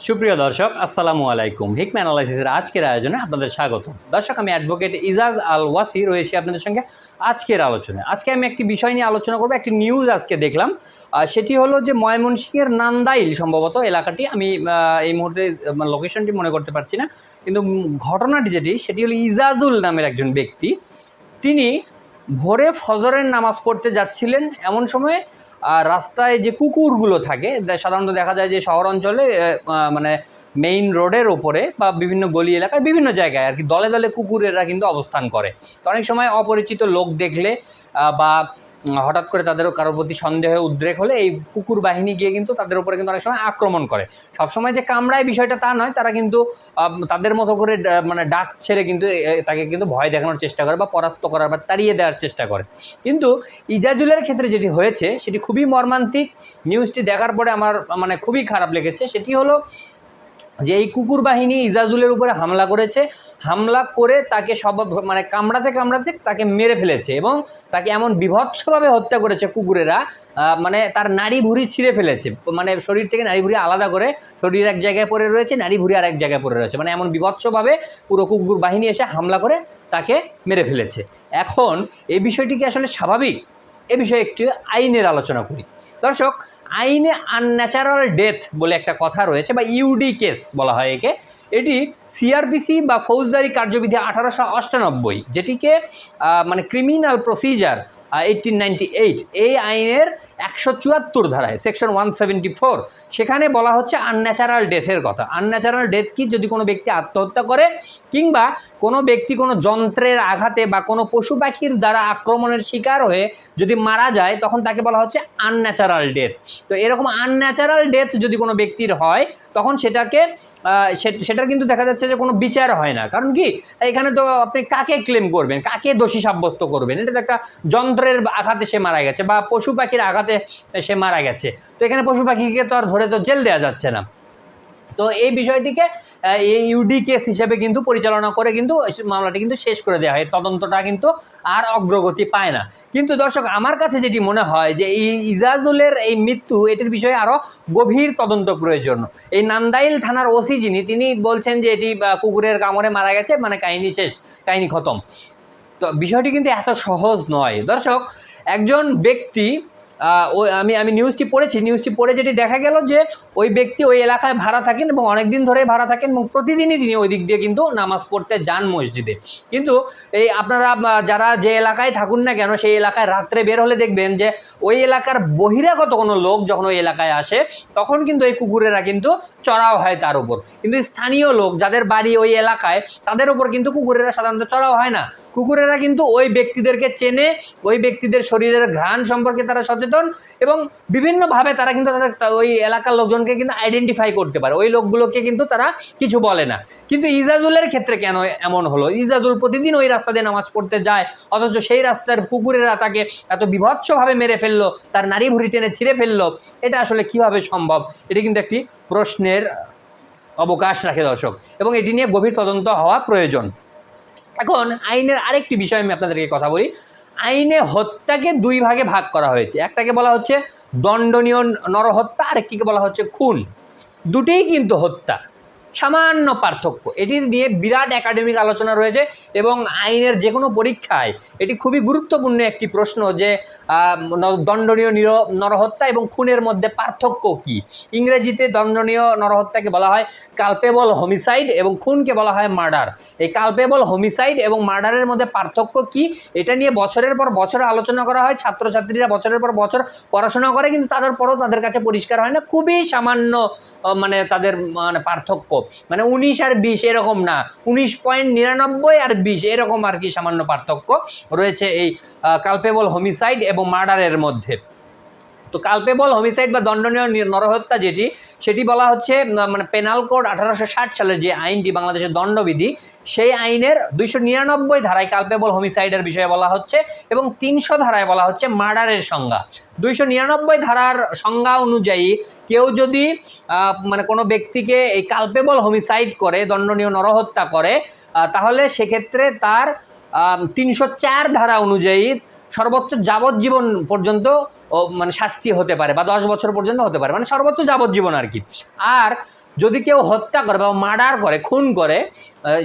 সুপ্রিয় দর্শক, আসসালামু আলাইকুম। হিকম্যান অ্যানালাইসিসের আজকের আয়োজনে আপনাদের স্বাগত। দর্শক, আমি অ্যাডভোকেট ইজাজ আল ওয়াসি রয়েছি আপনাদের সঙ্গে আজকের আলোচনায়। আজকে আমি একটি বিষয় নিয়ে আলোচনা করব, একটি নিউজ আজকে দেখলাম। সেটি হলো যে ময়মনসিংহের নান্দাইল সম্ভবত এলাকাটি, আমি এই মুহূর্তে লোকেশনটি মনে করতে পারছি না। কিন্তু ঘটনাটি যেটি, সেটি হলো ইজাজুল নামের একজন ব্যক্তি। তিনি ভোরে ফজরের নামাজ পড়তে যাচ্ছিলেন এমন সময় রাস্তায় যে কুকুরগুলো থাকে সাধারণত দেখা যায় যে শহর অঞ্চলে মানে মেইন রোডের ওপরে বা বিভিন্ন গলি এলাকায় বিভিন্ন জায়গায় আর কি, দলে দলে কুকুরেরা কিন্তু অবস্থান করে। তো অনেক সময় অপরিচিত লোক দেখলে বা হঠাৎ করে তাদেরও কারোর প্রতি সন্দেহে, উদ্রেক হলে এই কুকুর বাহিনী গিয়ে কিন্তু তাদের উপরে কিন্তু অনেক সময় আক্রমণ করে। সবসময় যে কামড়ায় বিষয়টা তা নয়, তারা কিন্তু তাদের মতো করে মানে ডাক ছেড়ে কিন্তু তাকে কিন্তু ভয় দেখানোর চেষ্টা করে বা পরাস্ত করার বা তাড়িয়ে দেওয়ার চেষ্টা করে। কিন্তু ইজাজুলের ক্ষেত্রে যেটি হয়েছে, সেটি খুবই মর্মান্তিক। নিউজটি দেখার পরে আমার মানে খুবই খারাপ লেগেছে। সেটি হলো যে এই কুকুর বাহিনী ইজাজুলের উপরে হামলা করেছে, হামলা করে তাকে সব মানে কামড়াতে কামড়াতে তাকে মেরে ফেলেছে এবং তাকে এমন বিভৎসভাবে হত্যা করেছে কুকুরেরা মানে তার নাড়ি ভুঁড়ি ছিঁড়ে ফেলেছে। মানে শরীর থেকে নারী ভুঁড়ি আলাদা করে শরীর এক জায়গায় পড়ে রয়েছে নারী ভুঁড়ি আর এক জায়গায় পড়ে রয়েছে। মানে এমন বিভৎসভাবে পুরো কুকুর বাহিনী এসে হামলা করে তাকে মেরে ফেলেছে। এখন এই বিষয়টি কি আসলে স্বাভাবিক? এ বিষয়ে একটু আইনের আলোচনা করি। দর্শক, আইনে আনন্যাচারাল ডেথ বলে একটা কথা রয়েছে বা ইউডি কেস বলা হয় একে। এটি সিআরপিসি বা ফৌজদারি কার্যবিধি আঠারোশো অষ্টানব্বই, যেটিকে মানে ক্রিমিনাল প্রসিজার এই আইনের একশো চুয়াত্তর ধারায় সেকশন ওয়ান সেভেন্টি ফোর সেখানে বলা হচ্ছে আনন্যাচারাল ডেথের কথা। আনন্যাচারাল ডেথ কি? যদি কোনো ব্যক্তি আত্মহত্যা করে কিংবা কোনো ব্যক্তি কোনো যন্ত্রের আঘাতে বা কোনো পশু পাখির দ্বারা আক্রমণের শিকার হয়ে যদি মারা যায়, তখন তাকে বলা হচ্ছে আনন্যাচারাল ডেথ তো এরকম আনন্যাচারাল ডেথ যদি কোনো ব্যক্তির হয়, তখন সেটাকে সেটার কিন্তু দেখা যাচ্ছে যে কোনো বিচার হয় না। কারণ কি? এখানে তো আপনি কাকে ক্লেম করবেন? কাকে দোষী সাব্যস্ত করবেন? এটা তো একটা যন্ত্রের আঘাতে সে মারা গেছে বা পশু পাখির আঘাতে সে মারা গেছে। তো এখানে পশু পাখিকে তো আর ধরে তো জেল দেওয়া যাচ্ছে না। তো এই বিষয়টিকে ইউডি কেস হিসেবে কিন্তু পরিচালনা করে কিন্তু মামলাটি কিন্তু শেষ করে দেওয়া হয়। তদন্তটা কিন্তু আর অগ্রগতি পায় না। কিন্তু দর্শক, আমার কাছে যেটি মনে হয় যে এই ইজাজুলের এই মৃত্যু, এটির বিষয়ে আরও গভীর তদন্ত প্রয়োজন। এই নান্দাইল থানার ওসি যিনি, তিনি বলছেন যে এটি কুকুরের কামড়ে মারা গেছে মানে কাহিনী শেষ, কাহিনী খতম। তো বিষয়টি কিন্তু এত সহজ নয়। দর্শক, একজন ব্যক্তি ওই আমি আমি নিউজটি পড়েছি নিউজটি পড়ে যেটি দেখা গেল যে ওই ব্যক্তি ওই এলাকায় ভাড়া থাকেন এবং অনেক দিন ধরে ভাড়া থাকেন এবং প্রতিদিনই তিনি ওই দিক দিয়ে কিন্তু নামাজ পড়তে যান মসজিদে। কিন্তু এই আপনারা যারা যে এলাকায় থাকুন না কেন, সেই এলাকায় রাত্রে বের হলে দেখবেন যে ওই এলাকার বহিরাগত কোনো লোক যখন ওই এলাকায় আসে, তখন কিন্তু এই কুকুরেরা কিন্তু চড়াও হয় তার উপর। কিন্তু স্থানীয় লোক যাদের বাড়ি ওই এলাকায়, তাদের উপর কিন্তু কুকুরেরা সাধারণত চড়াও হয় না। কুকুরেরা কিন্তু ওই ব্যক্তিদেরকে চেনে, ওই ব্যক্তিদের শরীরের ঘ্রাণ সম্পর্কে তারা সচেতন এবং বিভিন্নভাবে তারা কিন্তু তাদের ওই এলাকার লোকজনকে কিন্তু আইডেন্টিফাই করতে পারে। ওই লোকগুলোকে কিন্তু তারা কিছু বলে না। কিন্তু ইজাজুলের ক্ষেত্রে কেন এমন হলো? ইজাজুল প্রতিদিন ওই রাস্তা দিয়ে নামাজ পড়তে যায়, অথচ সেই রাস্তার কুকুরেরা তাকে এত বিভৎসভাবে মেরে ফেলল, তার নারী ভুড়ি টেনে ছিঁড়ে ফেলল, এটা আসলে কীভাবে সম্ভব? এটি কিন্তু একটি প্রশ্নের অবকাশ রাখে দর্শক। এবং এটি নিয়ে গভীর তদন্ত হওয়া প্রয়োজন। এখন আইনের আরেকটি বিষয় আমি আপনাদেরকে কথা বলি। আইনে হত্যাকে দুই ভাগে ভাগ করা হয়েছে। একটাকে বলা হচ্ছে দণ্ডনীয় নরহত্যা, আরেকটিকে বলা হচ্ছে খুন। দুটিই কিন্তু হত্যা। সামান্য পার্থক্য। এটির নিয়ে বিরাট একাডেমিক আলোচনা রয়েছে এবং আইনের যে কোনো পরীক্ষায় এটি খুবই গুরুত্বপূর্ণ একটি প্রশ্ন যে দণ্ডনীয় নির, নরহত্যা এবং খুনের মধ্যে পার্থক্য কি? ইংরেজিতে দণ্ডনীয় নরহত্যাকে বলা হয় কালপেবল হোমিসাইড এবং খুনকে বলা হয় মার্ডার এই কালপেবল হোমিসাইড এবং মার্ডারের মধ্যে পার্থক্য কি? এটা নিয়ে বছরের পর বছর আলোচনা করা হয়, ছাত্রছাত্রীরা বছরের পর বছর পড়াশোনা করে কিন্তু তাদের পরও তাদের কাছে পরিষ্কার হয় না। খুবই সামান্য মানে তাদের মানে পার্থক্য। মানে উনিশ আর বিশ এরকম না। উনিশ পয়েন্ট নিরানব্বই আর বিশ এরকম আর কি সামান্য পার্থক্য রয়েছে এই কালপেবল হোমিসাইড এবং মার্ডারের মধ্যে। তো কালপেবল হোমিসাইড বা দণ্ডনীয় নরহত্যা যেটি, সেটি বলা হচ্ছে মানে পেনাল কোড আঠারোশো ষাট সালের যে আইনটি, বাংলাদেশের দণ্ডবিধি, সেই আইনের দুইশো নিরানব্বই ধারায় কালপেবল হোমিসাইডের বিষয়ে বলা হচ্ছে এবং তিনশো ধারায় বলা হচ্ছে মার্ডারের সংজ্ঞা। দুইশো নিরানব্বই ধারার সংজ্ঞা অনুযায়ী কেউ যদি মানে কোনো ব্যক্তিকে এই কালপেবল হোমিসাইড করে, দণ্ডনীয় নরহত্যা করে তাহলে সেক্ষেত্রে তার তিনশো চার ধারা অনুযায়ী সর্বোচ্চ যাবজ্জীবন পর্যন্ত মানে শাস্তি হতে পারে বা দশ বছর পর্যন্ত হতে পারে। মানে সর্বোচ্চ যাবজ্জীবন আর কি। আর যদি কেউ হত্যা করে বা মার্ডার করে, খুন করে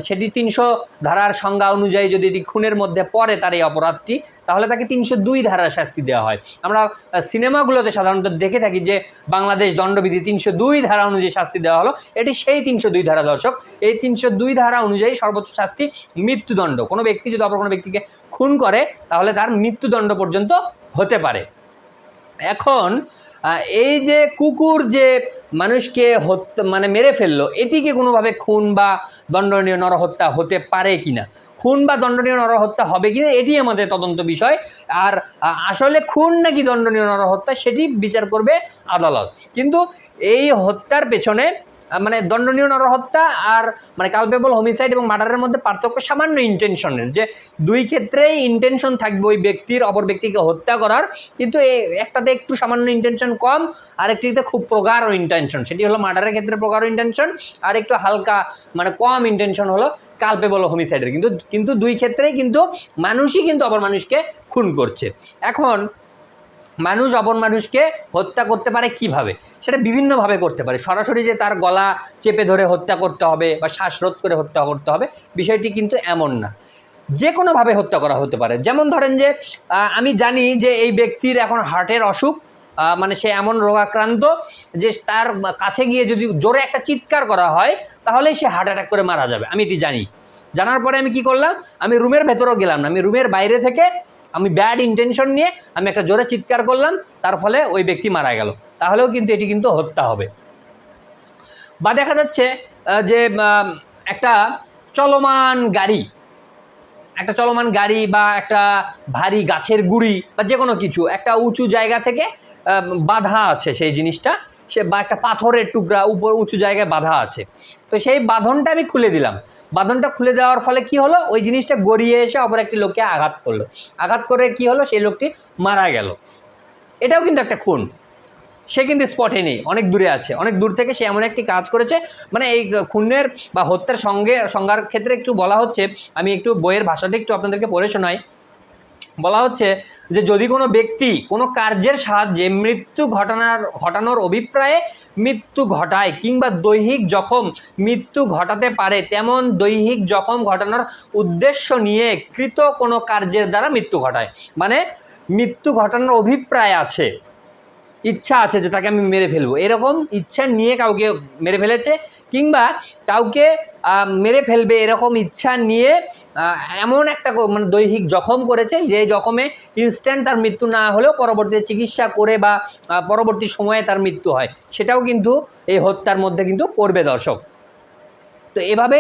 সেটি তিনশো ধারার সংজ্ঞা অনুযায়ী যদি এটি খুনের মধ্যে পড়ে তার এই অপরাধটি, তাহলে তাকে তিনশো দুই ধারার শাস্তি দেওয়া হয়। আমরা সিনেমাগুলোতে সাধারণত দেখে থাকি যে বাংলাদেশ দণ্ডবিধি তিনশো দুই ধারা অনুযায়ী শাস্তি দেওয়া হলো। এটি সেই তিনশো দুই ধারা দর্শক। এই তিনশো দুই ধারা অনুযায়ী সর্বোচ্চ শাস্তি মৃত্যুদণ্ড। কোনো ব্যক্তি যদি অপর কোনো ব্যক্তিকে খুন করে, তাহলে তার মৃত্যুদণ্ড পর্যন্ত হতে পারে। এখন এই যে কুকুর যে মানুষকে হত্যা মানে মেরে ফেলল, এটিকে কোনোভাবে খুন বা দণ্ডনীয় নরহত্যা হতে পারে কি না খুন বা দণ্ডনীয় নরহত্যা হবে কি না এটি আমাদের তদন্ত বিষয়। আর আসলে খুন নাকি দণ্ডনীয় নরহত্যা, সেটি বিচার করবে আদালত। কিন্তু এই হত্যার পেছনে মানে দণ্ডনীয় নরহত্যা আর মানে কালপেবল হোমিসাইড এবং মার্ডারের মধ্যে পার্থক্য সামান্য ইন্টেনশনের যে দুই ক্ষেত্রেই ইন্টেনশন থাকবে ওই ব্যক্তির, অপর ব্যক্তিকে হত্যা করার, কিন্তু একটাতে একটু সামান্য ইন্টেনশন কম আর একটিতে খুব প্রগাঢ় ইন্টেনশন সেটি হলো মার্ডারের ক্ষেত্রে প্রগাঢ় ইন্টেনশন আর একটু হালকা মানে কম ইন্টেনশন হলো কালপেবল হোমিসাইডের কিন্তু কিন্তু দুই ক্ষেত্রেই কিন্তু মানুষই কিন্তু অপর মানুষকে খুন করছে। এখন মানুষ অপর মানুষকে হত্যা করতে পারে কীভাবে? সেটা বিভিন্নভাবে করতে পারে। সরাসরি যে তার গলা চেপে ধরে হত্যা করতে হবে বা শ্বাসরোধ করে হত্যা করতে হবে, বিষয়টি কিন্তু এমন না। যে কোনোভাবে হত্যা করা হতে পারে। যেমন ধরেন যে আমি জানি যে এই ব্যক্তির এখন হার্টের অসুখ মানে সে এমন রোগাক্রান্ত যে তার কাছে গিয়ে যদি জোরে একটা চিৎকার করা হয়, তাহলেই সে হার্ট অ্যাটাক করে মারা যাবে। আমি এটি জানি। জানার পরে আমি কি করলাম? আমি রুমের ভেতরেও গেলাম না। আমি রুমের বাইরে থেকে আমি ব্যাড ইন্টেনশন নিয়ে আমি একটা জোরে চিৎকার করলাম, তার ফলে ওই ব্যক্তি মারা গেল। তাহলেও কিন্তু এটি কিন্তু হত্যা হবে। বা দেখা যাচ্ছে যে একটা চলমান গাড়ি, একটা চলমান গাড়ি বা একটা ভারী গাছের গুড়ি বা যে কোনো কিছু, একটা উঁচু জায়গা থেকে বাঁধা আছে সেই জিনিসটা, সে বা একটা পাথরের টুকরা উপর উঁচু জায়গায় বাঁধা আছে। তো সেই বাঁধনটা আমি খুলে দিলাম। বাঁধনটা খুলে দেওয়ার ফলে কি হলো? ওই জিনিসটা গড়িয়ে এসে অপর একটি লোককে আঘাত করল। আঘাত করে কি হলো? সেই লোকটি মারা গেল। এটাও কিন্তু একটা খুন। সে কিন্তু স্পটে নেই, অনেক দূরে আছে। অনেক দূর থেকে সে এমন একটি কাজ করেছে। মানে এই খুনের বা হত্যার সঙ্গে, সংজ্ঞার ক্ষেত্রে একটু বলা হচ্ছে। আমি একটু বইয়ের ভাষাটা একটু আপনাদেরকে পড়ে শোনাই। বলা হচ্ছে যে যদি কোনো ব্যক্তি কোনো কার্যের সাহায্যে মৃত্যু ঘটানোর ঘটানোর অভিপ্রায়ে মৃত্যু ঘটায় কিংবা দৈহিক জখম মৃত্যু ঘটাতে পারে, তেমন দৈহিক জখম ঘটানোর উদ্দেশ্য নিয়ে কৃত কোনো কার্যের দ্বারা মৃত্যু ঘটায়। মানে মৃত্যু ঘটানোর অভিপ্রায় আছে। ইচ্ছা আছে যে তাকে আমি মেরে ফেলব। এরকম ইচ্ছা নিয়ে কাউকে মেরে ফেলেছে কিংবা কাউকে মেরে ফেলবে এরকম ইচ্ছা নিয়ে এমন একটা মানে দৈহিক জখম করেছে যে জখমে ইনস্ট্যান্ট তার মৃত্যু না হলেও পরবর্তীতে চিকিৎসা করে বা পরবর্তী সময়ে তার মৃত্যু হয়। সেটাও কিন্তু এই হত্যার মধ্যে কিন্তু পড়বে দর্শক। তো এভাবে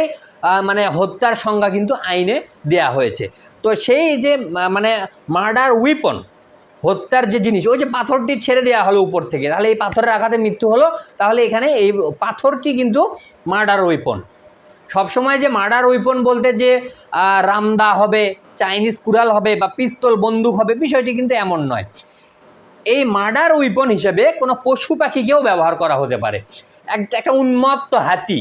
মানে হত্যার সংজ্ঞা কিন্তু আইনে দেয়া হয়েছে। তো সেই যে মানে মার্ডার উইপন হত্যার যে জিনিস, ওই যে পাথরটি ছেড়ে দেওয়া হলো উপর থেকে, তাহলে এই পাথরের আঘাতে মৃত্যু হলো, তাহলে এখানে এই পাথরটি কিন্তু মার্ডার ওয়েপন সবসময় যে মার্ডার ওয়েপন বলতে যে রামদা হবে চাইনিজ কুড়াল হবে বা পিস্তল বন্দুক হবে, বিষয়টি কিন্তু এমন নয়। এই মার্ডার উইপন হিসেবে কোনো পশু পাখিকেও ব্যবহার করা হতে পারে। একটা একটা উন্মত্ত হাতি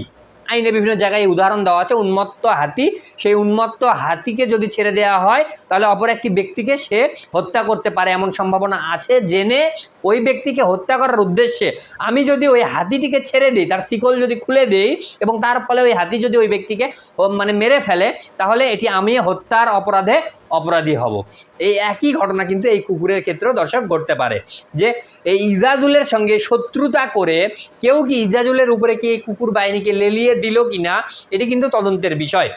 আইনে বিভিন্ন জায়গায় উদাহরণ দেওয়া আছে, উন্মত্ত হাতি। সেই উন্মত্ত হাতিকে যদি ছেড়ে দেওয়া হয়, তাহলে অপর একটি ব্যক্তিকে সে হত্যা করতে পারে এমন সম্ভাবনা আছে জেনে ওই ব্যক্তিকে হত্যা করার উদ্দেশ্যে। আমি যদি ওই হাতিটিকে ছেড়ে দিই, তার শিকল যদি খুলে দিই এবং তার ফলে ওই হাতি যদি ওই ব্যক্তিকে মানে মেরে ফেলে, তাহলে এটি আমি হত্যার অপরাধে অপরাধী হব। এই একই ঘটনা কিন্তু এই কুকুরের ক্ষেত্রেও দর্শক ঘটতে পারে যে এই ইজাজুলের সঙ্গে শত্রুতা করে কেউ কি ইজাজুলের উপরে কি এই কুকুর বাহিনীকে লেলিয়ে দিল কিনা, এটি কিন্তু তদন্তের বিষয়।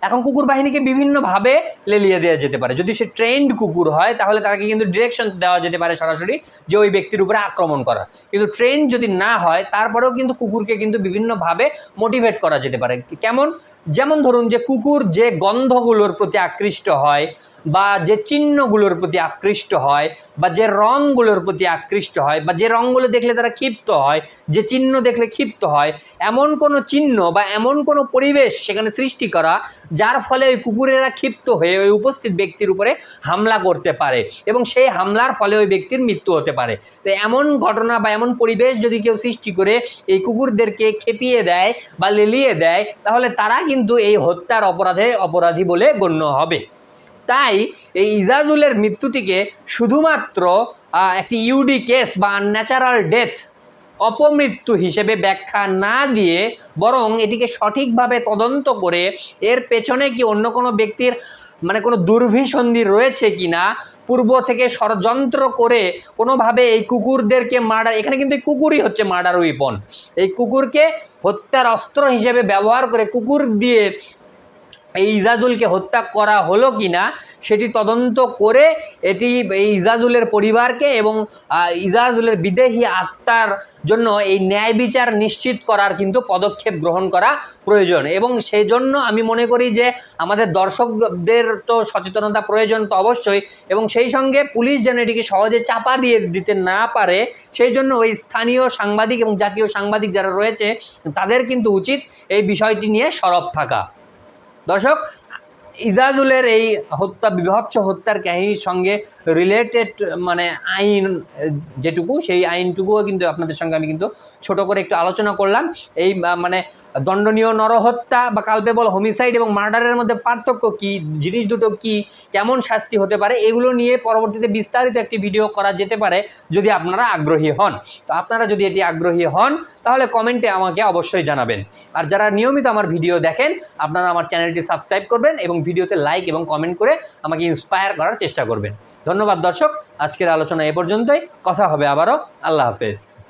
এখন কুকুর বাহিনীকে বিভিন্নভাবে লেলিয়ে দেওয়া যেতে পারে। যদি সে ট্রেন্ড কুকুর হয়, তাহলে তাকে কিন্তু ডিরেকশন দেওয়া যেতে পারে সরাসরি যে ওই ব্যক্তির উপরে আক্রমণ করা। কিন্তু ট্রেন্ড যদি না হয়, তারপরেও কিন্তু কুকুরকে কিন্তু বিভিন্নভাবে মোটিভেট করা যেতে পারে। কেমন? যেমন ধরুন যে কুকুর যে গন্ধগুলোর প্রতি আকৃষ্ট হয় বা যে চিহ্নগুলোর প্রতি আকৃষ্ট হয় বা যে রঙগুলোর প্রতি আকৃষ্ট হয় বা যে রঙগুলো দেখলে তারা ক্ষিপ্ত হয়, যে চিহ্ন দেখলে ক্ষিপ্ত হয়, এমন কোনো চিহ্ন বা এমন কোনো পরিবেশ সেখানে সৃষ্টি করা যার ফলে ওই কুকুরেরা ক্ষিপ্ত হয়ে ওই উপস্থিত ব্যক্তির উপরে হামলা করতে পারে এবং সেই হামলার ফলে ওই ব্যক্তির মৃত্যু হতে পারে। তো এমন ঘটনা বা এমন পরিবেশ যদি কেউ সৃষ্টি করে, এই কুকুরদেরকে খেপিয়ে দেয় বা লেলিয়ে দেয়, তাহলে তারা কিন্তু এই হত্যার অপরাধে অপরাধী বলে গণ্য হবে। তাই এই ইজাজুলের মৃত্যুটিকে শুধুমাত্র একটি ইউডি কেস বা আনন্যাচারাল ডেথ অপমৃত্যু হিসেবে ব্যাখ্যা না দিয়ে বরং এটিকে সঠিকভাবে তদন্ত করে এর পেছনে কি অন্য কোনো ব্যক্তির মানে কোনো দুর্ভিসন্ধি রয়েছে কি না পূর্ব থেকে ষড়যন্ত্র করে কোনোভাবে এই কুকুরদেরকে মার্ডার, এখানে কিন্তু এই কুকুরই হচ্ছে মার্ডার উইপন এই কুকুরকে হত্যার অস্ত্র হিসেবে ব্যবহার করে কুকুর দিয়ে এই ইজাজুলকে হত্যা করা হলো কি না সেটি তদন্ত করে এটি এই ইজাজুলের পরিবারকে এবং ইজাজুলের বিদেহী আত্মার জন্য এই ন্যায় বিচার নিশ্চিত করার কিন্তু পদক্ষেপ গ্রহণ করা প্রয়োজন। এবং সেই জন্য আমি মনে করি যে আমাদের দর্শকদের তো সচেতনতা প্রয়োজন তো অবশ্যই এবং সেই সঙ্গে পুলিশ যেন এটিকে সহজে চাপা দিয়ে দিতে না পারে সেই জন্য ওই স্থানীয় সাংবাদিক এবং জাতীয় সাংবাদিক যারা রয়েছে তাদের কিন্তু উচিত এই বিষয়টি নিয়ে সরব থাকা। দর্শক, ইজাজুলের এই হত্যা, বিভৎস হত্যার কাহিনীর সঙ্গে রিলেটেড মানে আইন, যেটুকু, সেই আইনটুকুও কিন্তু আপনাদের সঙ্গে আমি কিন্তু ছোট করে একটু আলোচনা করলাম। এই মানে দণ্ডনীয় নরহত্যা বা কালপেবল হোমিসাইড এবং মার্ডারের মধ্যে পার্থক্য কি? জিনিস দুটো কি? কেমন শাস্তি হতে পারে? এগুলো নিয়ে পরবর্তীতে বিস্তারিত একটি ভিডিও করা যেতে পারে যদি আপনারা আগ্রহী হন। তো আপনারা যদি এটি আগ্রহী হন, তাহলে কমেন্টে আমাকে অবশ্যই জানাবেন। আর যারা নিয়মিত আমার ভিডিও দেখেন, আপনারা আমার চ্যানেলটি সাবস্ক্রাইব করবেন এবং ভিডিওতে লাইক এবং কমেন্ট করে আমাকে ইন্সপায়ার করার চেষ্টা করবেন। ধন্যবাদ দর্শক, আজকের আলোচনা এ পর্যন্তই। কথা হবে আবারও। আল্লাহ হাফেজ।